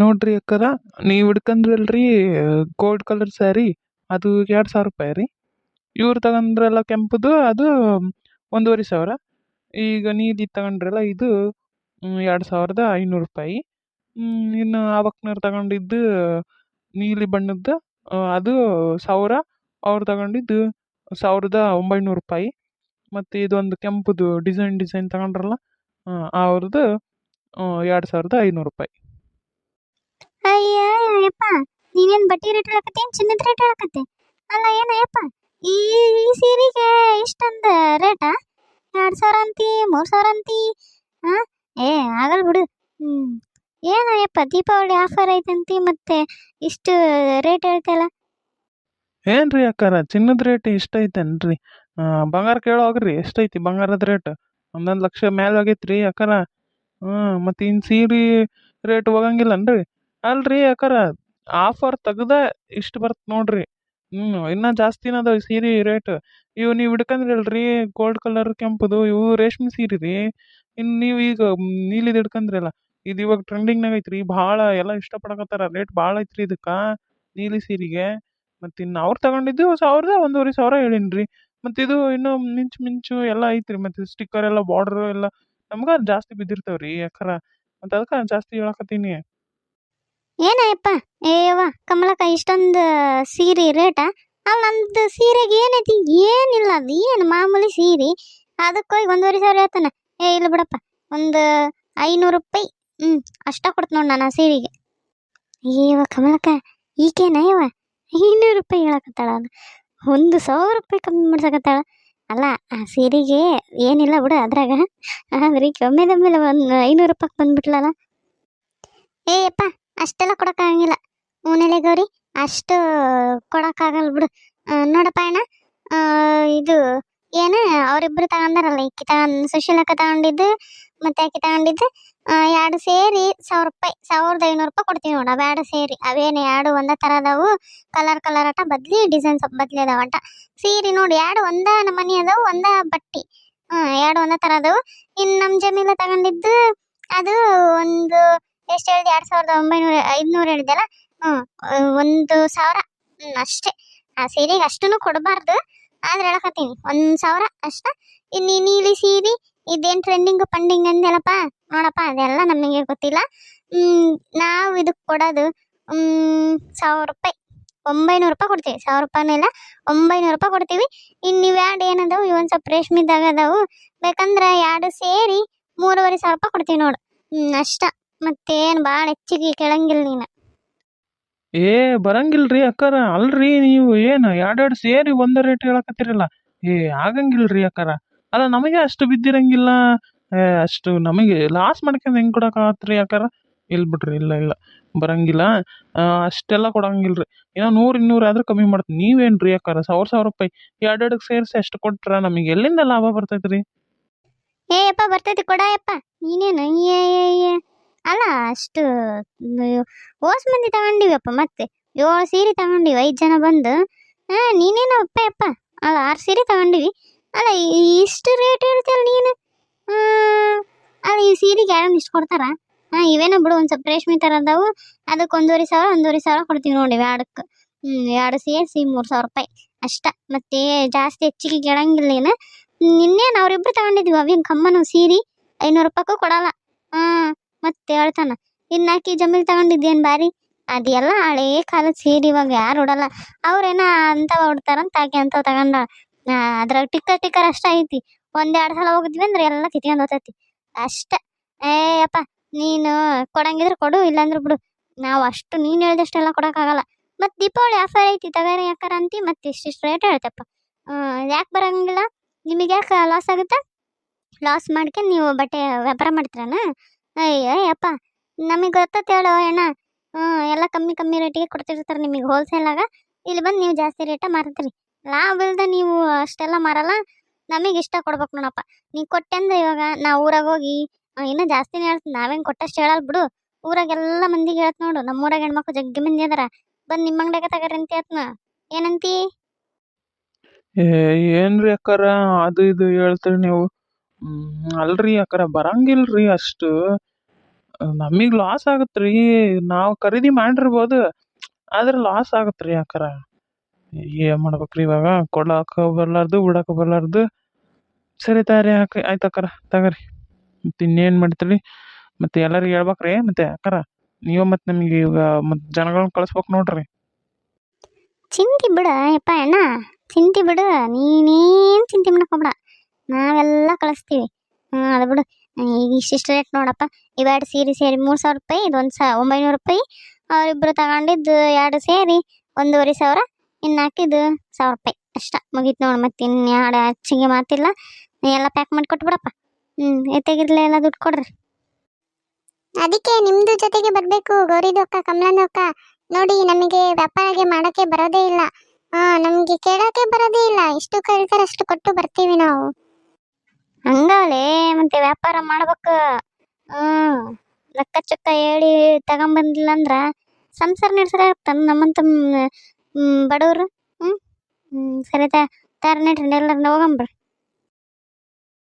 ನೋಡ್ರಿ ಅಕ್ಕಾರ, ನೀವು ಹಿಡ್ಕಂಡ್ರಲ್ರಿ ಗೋಲ್ಡ್ ಕಲರ್ ಸ್ಯಾರಿ ಅದು ಎರಡು ಸಾವಿರ ರೂಪಾಯಿ ರೀ. ಇವ್ರು ತಗೊಂಡ್ರಲ್ಲ ಕೆಂಪುದು, ಅದು ಒಂದೂವರೆ ಸಾವಿರ. ಈಗ ನೀಲಿ ತಗೊಂಡ್ರಲ್ಲ, ಇದು ಎರಡು ಸಾವಿರದ ಐನೂರು ರೂಪಾಯಿ. ಇನ್ನು ಆವಕ್ನವ್ರು ತಗೊಂಡಿದ್ದು, ನೀಲಿ ಬಣ್ಣದ್ದು ಅದು ಸಾವಿರ. ಅವ್ರು ತಗೊಂಡಿದ್ದು ಸಾವಿರದ ಒಂಬೈನೂರು ರೂಪಾಯಿ. ಮತ್ತು ಇದೊಂದು ಕೆಂಪುದು ಡಿಸೈನ್ ಡಿಸೈನ್ ತಗೊಂಡ್ರಲ್ಲ ಅವ್ರದ್ದು ಎರಡು ಸಾವಿರದ ಐನೂರು ರೂಪಾಯಿ. ಅಯ್ಯ ಯಪ್ಪ ನೀನೇನ್ ಬಟ್ಟೆ ರೇಟ್ ಹೇಳಕತ್ತಿ? ಏನ್ ಚಿನ್ನದ ರೇಟ್ ಹೇಳಕತ್ತೆ? ಅಲ್ಲ ಏನ ಈ ಈ ಸೀರೆಗೆ ಇಷ್ಟೊಂದು ರೇಟಾ? ಎರಡು ಸಾವಿರ ಅಂತಿ, ಮೂರು ಸಾವಿರ ಅಂತಿ ಹಾ ಏ, ಆಗಲ್ ಬಿಡು. ಹ್ಮ್. ಏನ ದೀಪಾವಳಿ ಆಫರ್ ಐತಂತಿ ಮತ್ತೆ ಇಷ್ಟು ರೇಟ್ ಹೇಳ್ತಲ್ಲ ಏನ್ರಿ ಅಕ್ಕಾರ, ಚಿನ್ನದ ರೇಟ್ ಇಷ್ಟ ಐತೇನ್ರಿ? ಬಂಗಾರ ಕೇಳೋ ಹೋಗ್ರಿ ಎಷ್ಟೈತಿ ಬಂಗಾರದ ರೇಟ್? ಒಂದೊಂದು ಲಕ್ಷ ಮೇಲೆ ಆಗೈತ್ರಿ ಅಕ್ಕಾರ. ಹ್ಞೂ ಮತ್ತು ಇನ್ನು ಸೀರೆ ರೇಟ್ ಹೋಗಂಗಿಲ್ಲನ್ರಿ? ಅಲ್ರಿ ಅಕ್ಕಾರ ಆಫರ್ ತೆಗ್ದ ಇಷ್ಟು ಬರುತ್ತೆ ನೋಡ್ರಿ. ಹ್ಞೂ ಇನ್ನೂ ಜಾಸ್ತಿನ ಸೀರೆ ರೇಟ್ ಇವು ನೀವು ಹಿಡ್ಕಂದ್ರಲ್ರಿ ಗೋಲ್ಡ್ ಕಲರ್ ಕೆಂಪುದು, ಇವು ರೇಷ್ಮೆ ಸೀರೆ ರೀ. ಇನ್ನು ನೀವು ಈಗ ನೀಲಿದು ಹಿಡ್ಕಂದ್ರಲ್ಲ, ಇದು ಇವಾಗ ಟ್ರೆಂಡಿಂಗ್ನಾಗ ಐತ್ರಿ. ಭಾಳ ಎಲ್ಲ ಇಷ್ಟಪಡಕತ್ತಾರ. ರೇಟ್ ಭಾಳ ಐತ್ರಿ ಇದಕ್ಕೆ, ನೀಲಿ ಸೀರೆಗೆ. ಮತ್ತು ಇನ್ನು ಅವ್ರು ತಗೊಂಡಿದ್ದು ಸಾವಿರದ ಒಂದೂವರೆ ಸಾವಿರ ಹೇಳೀನಿ ಮತ್ತು ಇದು ಇನ್ನೂ ಮಿಂಚು ಮಿಂಚು ಎಲ್ಲ ಐತ್ರಿ. ಮತ್ತು ಸ್ಟಿಕ್ಕರ್ ಎಲ್ಲ ಬಾರ್ಡ್ರು ಎಲ್ಲ ನಮ್ಗೆ ಜಾಸ್ತಿ ಬಿದ್ದಿರ್ತಾವೆ ರೀ ಯಾಕರ? ಮತ್ತು ಅದಕ್ಕೆ ಜಾಸ್ತಿ ಹೇಳಕತ್ತೀನಿ. ಏನ ಯಪ್ಪ ಏಯವ್ವ ಕಮಲಕ್ಕ ಇಷ್ಟೊಂದು ಸೀರೆ ರೇಟಾ? ಅಲ್ಲ ನಂದು ಸೀರೆಗೆ ಏನೈತಿ? ಏನಿಲ್ಲ, ಅದು ಏನು ಮಾಮೂಲಿ ಸೀರೆ? ಅದಕ್ಕೆ ಹೋಗಿ ಒಂದೂವರೆ ಸಾವಿರ ಹೇಳ್ತಾನೆ. ಏ, ಇಲ್ಲ ಬಿಡಪ್ಪ, ಒಂದು ಐನೂರು ರೂಪಾಯಿ. ಹ್ಞೂ ಅಷ್ಟ ಕೊಡ್ತು ನೋಡಿ ನಾನು ಆ ಸೀರೆಗೆ. ಏವ ಕಮಲಕ್ಕ ಈಕೇನ ಯವ್ವ ಐನೂರು ರೂಪಾಯಿ ಹೇಳಕತ್ತಾಳ ಅದು ಒಂದು ಸಾವಿರ ರೂಪಾಯಿ ಕಮ್ಮಿ ಮಾಡ್ಸಕತ್ತಾಳ. ಅಲ್ಲ, ಆ ಸೀರೆಗೆ ಏನಿಲ್ಲ ಬಿಡು ಅದ್ರಾಗ. ಆದ್ರೆ ಈಗ ಒಮ್ಮೆದೊಮ್ಮೆಲೆ ಒಂದು ಐನೂರು ರೂಪಾಯಿ ಬಂದ್ಬಿಟ್ಲಲ್ಲ. ಏಯಪ್ಪ ಅಷ್ಟೆಲ್ಲ ಕೊಡೋಕ್ಕಾಗಂಗಿಲ್ಲ ಮೂನೆಲೆ ಗೌರಿ, ಅಷ್ಟು ಕೊಡೋಕ್ಕಾಗಲ್ಲ ಬಿಡು. ನೋಡಪ್ಪ ಅಣ್ಣ ಇದು ಏನು ಅವರಿಬ್ಬರು ತಗೊಂಡಾರಲ್ಲ, ಈಕಿ ತಗೊಂಡು, ಸುಶೀಲಕ್ಕ ತಗೊಂಡಿದ್ದು, ಮತ್ತೆ ಆಕಿ ತಗೊಂಡಿದ್ದು ಎರಡು ಸೇರಿ ಸಾವಿರ ರೂಪಾಯಿ, ಸಾವಿರದ ಐನೂರು ರೂಪಾಯಿ ಕೊಡ್ತೀವಿ ನೋಡು ಎರಡು ಸೇರಿ. ಅವೇನು ಎರಡು ಒಂದೇ ಥರ ಅದಾವು ಕಲರ್ ಕಲರ್ ಆಟ ಬದ್ಲಿ ಡಿಸೈನ್ ಸ್ವಲ್ಪ ಬದ್ಲಿ ಅದಾವ ಅಟ. ಸೀರೆ ನೋಡಿ, ಎರಡು ಒಂದೇ ನಮನಿ ಅದಾವು, ಒಂದೇ ಬಟ್ಟಿ. ಹಾಂ ಎರಡು ಒಂದೇ ಥರ ಅದಾವು ಇನ್ನು ನಮ್ಮ ಜಮೀಲ ತಗೊಂಡಿದ್ದು, ಅದು ಒಂದು ಎಷ್ಟು ಹೇಳಿದೆ ಎರಡು ಸಾವಿರದ ಒಂಬೈನೂರ, ಐದುನೂರು ಹೇಳಿದೆಲ್ಲ? ಹ್ಞೂ, ಒಂದು ಸಾವಿರ. ಅಷ್ಟೇ. ಆ ಸೀರೆಗೆ ಅಷ್ಟೂ ಕೊಡಬಾರ್ದು. ಆದ್ರೆ ಹೇಳಕತ್ತೀನಿ, ಒಂದು ಸಾವಿರ ಅಷ್ಟ. ಇನ್ನು ನೀಲಿ ಸೀರೆ, ಇದೇನು ಟ್ರೆಂಡಿಂಗ್ ಪಂಡಿಂಗ್ ಅಂದೆಲ್ಲಪ್ಪ ನೋಡಪ್ಪ, ಅದೆಲ್ಲ ನಮಗೆ ಗೊತ್ತಿಲ್ಲ. ನಾವು ಇದಕ್ಕೆ ಕೊಡೋದು ಸಾವಿರ ರೂಪಾಯಿ. ಒಂಬೈನೂರು ರೂಪಾಯಿ ಕೊಡ್ತೀವಿ. ಸಾವಿರ ರೂಪಾಯಿನೂ ಇಲ್ಲ, ಒಂಬೈನೂರು ರೂಪಾಯಿ ಕೊಡ್ತೀವಿ. ಇನ್ನು ನೀವು ಎರಡು ಏನದಾವು? ಇವೊಂದು ಸ್ವಲ್ಪ ರೇಷ್ಮೆದಾಗ ಅದಾವು. ಬೇಕಂದ್ರೆ ಎರಡು ಸೇರಿ ಮೂರುವರೆ ಸಾವಿರ ರೂಪಾಯಿ ಕೊಡ್ತೀವಿ ನೋಡು. ಅಷ್ಟ. ಮತ್ತೇನು ಭಾಳ ಹೆಚ್ಚಿಗೆ ಕೇಳಂಗಿಲ್ಲ ನೀನು. ಏ ಬರಂಗಿಲ್ರಿ ಅಕ್ಕಾರ. ಅಲ್ರಿ ನೀವು ಏನು ಎರಡೆರಡು ಸೇರಿ ಒಂದೇ ರೇಟ್ ಹೇಳಕತ್ತೀರಲ್ಲ. ಏ ಆಗಂಗಿಲ್ರಿ ಅಕ್ಕಾರ. ಅಲ್ಲ ನಮಗೆ ಅಷ್ಟು ಬಿದ್ದಿರಂಗಿಲ್ಲ. ಏ, ಅಷ್ಟು ನಮಗೆ ಲಾಸ್ ಮಾಡ್ಕೊಂಡು ಹೆಂಗೆ ಆತ್ರಿ ಅಕ್ಕಾರ? ಇಲ್ ಬಿಡ್ರಿ ಇಲ್ಲ ಇಲ್ಲ. ಬರಂಗಿಲ್ಲ. ಆ, ಅಷ್ಟೆಲ್ಲ ಕೊಡಂಗಿಲ್ರಿ. ಏನೋ ನೂರು ಇನ್ನೂರು ಆದ್ರೂ ಕಮ್ಮಿ ಮಾಡ್ತೀನಿ ನೀವೇನ್ರಿ ಅಕ್ಕಾರ? ಸಾವಿರ ಸಾವಿರ ರೂಪಾಯಿ ಎರಡೆರಡಕ್ಕೆ ಸೇರಿಸಿ ಅಷ್ಟು ಕೊಟ್ರ ನಮಗೆ ಎಲ್ಲಿಂದ ಲಾಭ ಬರ್ತೈತ್ರಿ? ಏ ಯಪ್ಪ ಬರ್ತೈತಿ ಕೊಡಯಪ್ಪ ನೀನೇನು? ಏ ಏ, ಏ. ಅಲ್ಲ, ಅಷ್ಟು ಓಸ್ ಮಂದಿ ತಗೊಂಡಿವಪ್ಪ ಮತ್ತೆ. ಏಳು ಸೀರೆ ತಗೊಂಡಿವಿ, ಐದು ಜನ ಬಂದು. ಹಾಂ, ನೀನೇನು ಅಪ್ಪ ಅಪ್ಪ. ಅಲ್ಲ, ಆರು ಸೀರೆ ತಗೊಂಡಿವಿ. ಅಲ್ಲ ಇಷ್ಟು ರೇಟ್ ಹೇಳ್ತೀಯಲ್ಲ ನೀನು. ಅಲ್ಲ, ಈ ಸೀರೆಗೆ ಯಾರನ್ನ ಇಷ್ಟು ಕೊಡ್ತಾರ? ಹಾಂ, ಇವೇನೋ ಬಿಡು, ಒಂದು ಸ್ವಲ್ಪ ರೇಷ್ಮೆ ಥರ ಅದಾವು. ಅದಕ್ಕೆ ಒಂದೂವರೆ ಸಾವಿರ ಒಂದೂವರೆ ಸಾವಿರ ಕೊಡ್ತೀವಿ ನೋಡಿ, ಎರಡಕ್ಕೆ. ಹ್ಞೂ ಎರಡು ಸೇರಿಸಿ ಮೂರು ಸಾವಿರ ರೂಪಾಯಿ ಅಷ್ಟ. ಮತ್ತೆ ಜಾಸ್ತಿ ಹೆಚ್ಚಿಗೆ ಕೇಳಂಗಿಲ್ಲ ಏನು? ನಿನ್ನೆ ಅವರಿಬ್ರು ತಗೊಂಡಿದ್ವಿ ಅವಿನ ಕಮ್ಮನು ಸೀರೆ. ಐನೂರು ರೂಪಾಯಿಗೂ ಕೊಡಲ್ಲ. ಹಾಂ ಮತ್ತೆ ಹೇಳ್ತಾನ ಇನ್ನಾಕಿ ಜಮೀಲ್ ತಗೊಂಡಿದ್ದೇನು ಬಾರಿ? ಅದೆಲ್ಲ ಹಳೇ ಕಾಲದ ಸೀರೆ ಇವಾಗ ಯಾರು ಉಡಲ್ಲ. ಅವ್ರೇನ ಅಂತ ಉಡ್ತಾರಂತ ಆಕೆ ಅಂತ ತಗೊಂಡ ಅದ್ರಾಗ ಟಿಕ್ಕರ್ ಟಿಕ್ಕರ್ ಅಷ್ಟ ಐತಿ. ಒಂದೆರಡು ಸಲ ಹೋಗಿದ್ವಿ ಅಂದ್ರೆ ಎಲ್ಲ ಕಿತ್ಕೊಂಡು ಹೋಗ್ತೈತಿ ಅಷ್ಟ? ಏ ಅಪ್ಪ ನೀನು ಕೊಡಂಗಿದ್ರೆ ಕೊಡು, ಇಲ್ಲಾಂದ್ರೆ ಬಿಡು. ನಾವು ಅಷ್ಟು ನೀನು ಹೇಳ್ದಷ್ಟೆಲ್ಲ ಕೊಡೋಕ್ಕಾಗಲ್ಲ. ಮತ್ತು ದೀಪಾವಳಿ ಆಫರ್ ಐತಿ ತಗೋರಿ ಯಾಕಾರ ಅಂತಿ, ಮತ್ತೆ ಇಷ್ಟಿಷ್ಟು ರೇಟ್ ಹೇಳ್ತಪ್ಪ. ಯಾಕೆ ಬರಂಗಿಲ್ಲ? ನಿಮಗೆ ಯಾಕೆ ಲಾಸ್ ಆಗುತ್ತೆ? ಲಾಸ್ ಮಾಡ್ಕೊಂಡು ನೀವು ಬಟ್ಟೆ ವ್ಯಾಪಾರ ಮಾಡ್ತೀರನ? ಅಯ್ಯೋ ಅಪ್ಪ ನಮಗೆ ಗೊತ್ತೈತೆ ಹೇಳು, ಅಣ್ಣ. ಹ್ಞೂ ಎಲ್ಲ ಕಮ್ಮಿ ಕಮ್ಮಿ ರೇಟಿಗೆ ಕೊಡ್ತಿರ್ತಾರೆ ನಿಮಗೆ ಹೋಲ್ಸೇಲಾಗ ಇಲ್ಲಿ ಬಂದು ನೀವು ಜಾಸ್ತಿ ರೇಟ ಮಾರ್ತೀರಿ. ಲಾಭ ಇಲ್ದೆ ನೀವು ಅಷ್ಟೆಲ್ಲ ಮಾರಲ್ಲ. ನಮಗೆ ಇಷ್ಟ ಕೊಡ್ಬೇಕು ನೋಡಪ್ಪ. ನೀವು ಕೊಟ್ಟೆ ಇವಾಗ ನಾವು ಊರಾಗ ಹೋಗಿ ಇನ್ನೂ ಜಾಸ್ತಿನೇ ಹೇಳ್ತೀನಿ. ನಾವೇನು ಕೊಟ್ಟಷ್ಟು ಹೇಳಲ್ಲ ಬಿಡು. ಊರಾಗೆಲ್ಲ ಮಂದಿಗೆ ಹೇಳ್ತ ನೋಡು. ನಮ್ಮ ಊರಾಗ ಹೆಣ್ಮಕ್ಳು ಜಗ್ಗಿ ಮಂದಿ ಅದಾರ. ಬಂದು ನಿಮ್ಮ ಅಂಗಡಿಯಾಗ ತಗೋರಿ ಅಂತ ಹೇಳ್ತನ. ಏನಂತಿ? ಏನ್ರಿ ಅಕ್ಕಾರ? ಅದು ಇದು ಹೇಳ್ತೀರಿ ನೀವು. ಅಲ್ರಿ ಅಕ್ಕಾರ ಬರಂಗಿಲ್ರಿ ಅಷ್ಟು. ನಮಗೆ ಲಾಸ್ ಆಗತ್ತೆ ರೀ ನಾವು ಖರೀದಿ ಮಾಡಿರ್ಬೋದು, ಆದ್ರೆ ಲಾಸ್ ಆಗತ್ತೆ ರೀ ಅಕ್ಕಾರ ಏನು ಮಾಡ್ಬೇಕು ಇವಾಗ? ಕೊಡಕ್ಕೆ ಬರ್ಲಾರ್ದು ಬಿಡಕ್ಕೆ ಬರ್ಲಾರ್ದು. ಸರಿ ತಗರಿ ಹಾಕಿ ಆಯ್ತು ಅಕ್ಕಾರ ತಗರಿ. ಮತ್ತೆ ಇನ್ನೇನು ಮಾಡ್ತೀರಿ? ಮತ್ತೆ ಎಲ್ಲರಿಗೆ ಹೇಳ್ಬೇಕ್ರಿ ಮತ್ತೆ ಅಕ್ಕಾರ ನೀವು ಮತ್ತೆ ನಮಗೆ ಇವಾಗ ಮತ್ತೆ ಜನಗಳನ್ನ ಕಳಿಸ್ಬೇಕು ನೋಡ್ರಿ. ಚಿಂತಿ ಬಿಡ ಯಪ್ಪ ಅಣ್ಣ. ಚಿಂತಿ ಬಿಡು. ನೀನೇನು ಚಿಂತೆ ಮಾಡ್ಕೊಬೇಡ. ನಾವೆಲ್ಲ ಕಳಿಸ್ತೀವಿ. ಹ್ಞೂ ಅದು ಬಿಡು. ಈಗ ಇಷ್ಟಿಷ್ಟು ರೇಟ್ ನೋಡಪ್ಪ. ಇವೆರಡು ಸೀರೆ ಸೇರಿ ಮೂರು ಸಾವಿರ ರೂಪಾಯಿ ಇದೊಂದು ಸಾ, ಒಂಬೈನೂರು ರೂಪಾಯಿ. ಅವರಿಬ್ಬರು ತಗೊಂಡಿದ್ದು ಎರಡು ಸೇರಿ ಒಂದೂವರೆ ಸಾವಿರ, ಇನ್ನು ಹಾಕಿದ್ದು ಸಾವಿರ ರೂಪಾಯಿ. ಅಷ್ಟ. ಮುಗೀತು ನೋಡಿ ಮತ್ತೆ ಇನ್ನು ಎರಡು ಹೆಚ್ಚಿಗೆ ಮಾತಿಲ್ಲ. ಎಲ್ಲ ಪ್ಯಾಕ್ ಮಾಡಿ ಕೊಟ್ಬಿಡಪ್ಪ. ಹ್ಞೂ ಎತ್ತಾಗಿರ್ಲಿ ಎಲ್ಲ ದುಡ್ಡು ಕೊಡ್ರಿ. ಅದಕ್ಕೆ ನಿಮ್ಮದು ಜೊತೆಗೆ ಬರಬೇಕು. ಗೌರಿದು ಅಕ್ಕ ನೋಡಿ, ನಮಗೆ ವ್ಯಾಪಾರಗೆ ಮಾಡೋಕ್ಕೆ ಬರೋದೇ ಇಲ್ಲ. ಹಾಂ, ನಮಗೆ ಕೇಳೋಕ್ಕೆ ಬರೋದೇ ಇಲ್ಲ. ಎಷ್ಟು ಕೇಳ್ತಾರೆ ಅಷ್ಟು ಕೊಟ್ಟು ಬರ್ತೀವಿ ನಾವು. ಹಂಗಾಲೆ ಮತ್ತೆ ವ್ಯಾಪಾರ ಮಾಡ್ಬೇಕು. ಹ್ಮ್, ಲೆಕ್ಕ ಚುಕ್ಕ ಹೇಳಿ ತಗೊಂಬಂದಿಲ್ಲ ಅಂದ್ರ ಸಂಸಾರ ನಡೆಸೋದಾಗತ್ತ ನಮ್ಮಂತ ಬಡವರು. ಹ್ಮ್ ಹ್ಮ್, ಸರಿ ತಾರ ನಡ್ರಿ ಎಲ್ಲರನ್ನ ಹೋಗಂಬ್ರಿ.